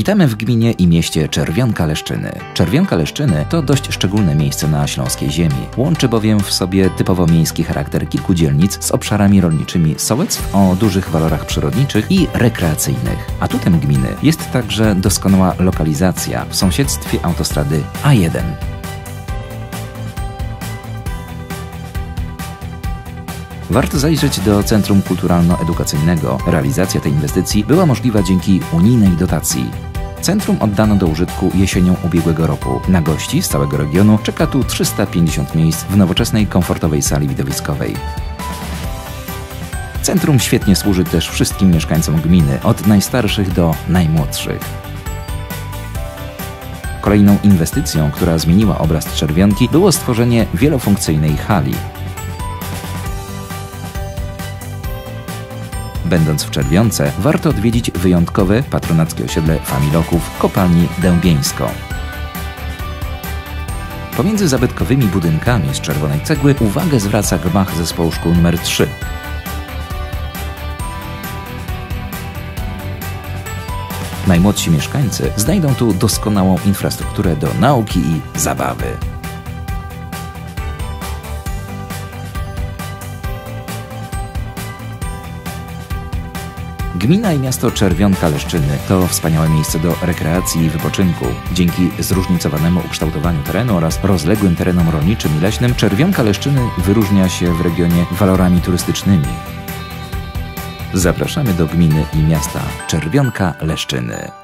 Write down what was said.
Witamy w gminie i mieście Czerwionka Leszczyny. Czerwionka Leszczyny to dość szczególne miejsce na śląskiej ziemi. Łączy bowiem w sobie typowo miejski charakter kilku dzielnic z obszarami rolniczymi sołectw o dużych walorach przyrodniczych i rekreacyjnych. Atutem gminy jest także doskonała lokalizacja w sąsiedztwie autostrady A1. Warto zajrzeć do Centrum Kulturalno-Edukacyjnego. Realizacja tej inwestycji była możliwa dzięki unijnej dotacji. Centrum oddano do użytku jesienią ubiegłego roku. Na gości z całego regionu czeka tu 350 miejsc w nowoczesnej, komfortowej sali widowiskowej. Centrum świetnie służy też wszystkim mieszkańcom gminy, od najstarszych do najmłodszych. Kolejną inwestycją, która zmieniła obraz Czerwionki, było stworzenie wielofunkcyjnej hali. Będąc w Czerwionce, warto odwiedzić wyjątkowe patronackie osiedle Familoków kopalni Dębieńską. Pomiędzy zabytkowymi budynkami z czerwonej cegły uwagę zwraca gmach zespołu szkół nr 3. Najmłodsi mieszkańcy znajdą tu doskonałą infrastrukturę do nauki i zabawy. Gmina i miasto Czerwionka Leszczyny to wspaniałe miejsce do rekreacji i wypoczynku. Dzięki zróżnicowanemu ukształtowaniu terenu oraz rozległym terenom rolniczym i leśnym, Czerwionka Leszczyny wyróżnia się w regionie walorami turystycznymi. Zapraszamy do gminy i miasta Czerwionka Leszczyny.